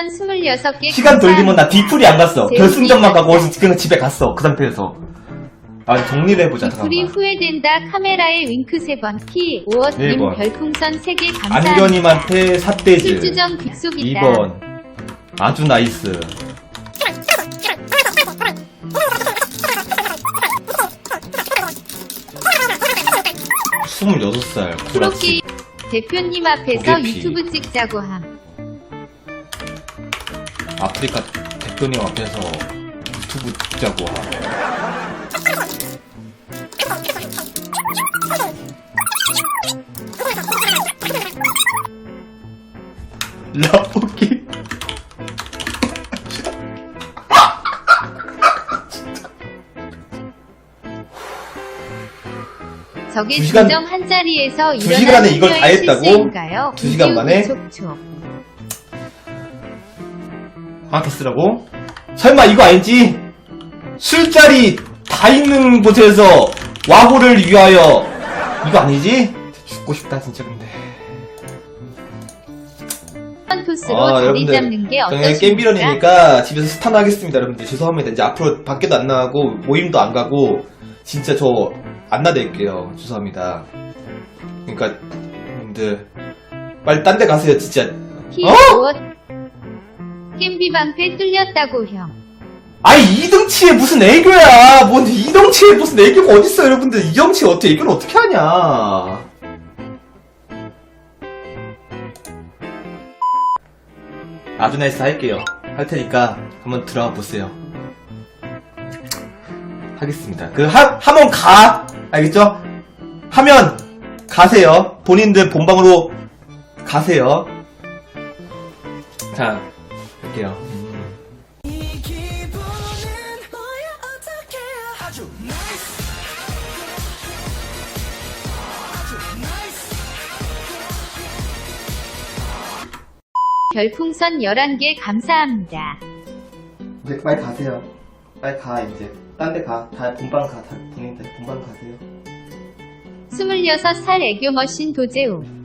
별풍선 26개 시간 돌리면 나. 디풀이 안 갔어. 결승전만 가고 그냥 집에 갔어. 그 상태에서. 아, 정리를 해보자, 디풀이 잠깐만. 후회된다 카메라에 윙크 3번 키 네 5님 번. 별풍선 3개 감사합니다. 안견님한테 삿대즈. 술주정 빅속이다. 2번. 아주 나이스. 스물여섯 살. 프로게임 대표님 앞에서 고개피. 유튜브 찍자고 함. 아프리카 대표님 앞에서 유튜브 찍자고. 라볶이 저게 두 시간- 진정 한 자리에서 두 시간 안에 이걸 다 했다고? 실수인가요? 두 시간 만에? 촉촉. 아테스라고? 설마 이거 아니지? 술자리 다 있는 곳에서 와호를 위하여 이거 아니지? 죽고 싶다 진짜 근데 한 토스로 아, 자리 여러분들, 잡는 게 저는 어떠십니까? 겜비런이니까 집에서 스탄 하겠습니다 여러분들 죄송합니다 이제 앞으로 밖에도 안 나가고 모임도 안 가고 진짜 저 안 나댈게요 죄송합니다 그러니까 여러분들 빨리 딴 데 가세요 진짜 키 어? 겜비 방패 뚫렸다고 형. 아니 이등치에 무슨 애교야. 뭔 이등치에 무슨 애교가 어딨어 여러분들. 이등치에 어떻게 애교를 어떻게 하냐. 아주 나이스 할게요. 할 테니까 한번 들어가 보세요. 하겠습니다. 그 하, 하면 가. 알겠죠? 하면 가세요. 본인들 본방으로 가세요. 자 할게요 나이스 별풍선 11개 감사합니다. 이제 빨리 가세요. 빨리 가 이제. 딴 데 가. 다 본방 가. 다 본인들 본방 가세요. 26살 애교 머신 도재웅.